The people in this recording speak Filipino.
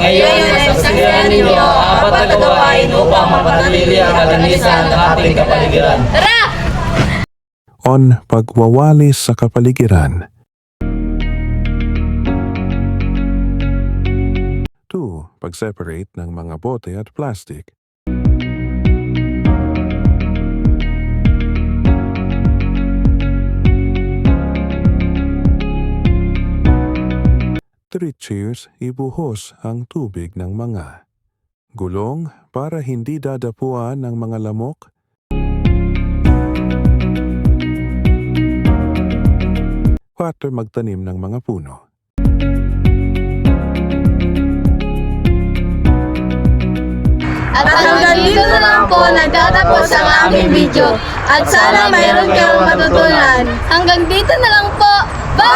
Ngayon ay saksiyan ninyo ang apat na gawain upang mapanatili ang kalinisan ng ating kapaligiran. Tara! on pagwawalis sa kapaligiran. 2. Pag-separate ng mga bote at plastic. Three cheers, ibuhos ang tubig ng mga gulong para hindi dadapuan ng mga lamok Quater magtanim ng mga puno. At hanggang dito na lang po nagtatapos ang aming video. At sana mayroon kayong matutunan. Hanggang dito na lang po. Lang!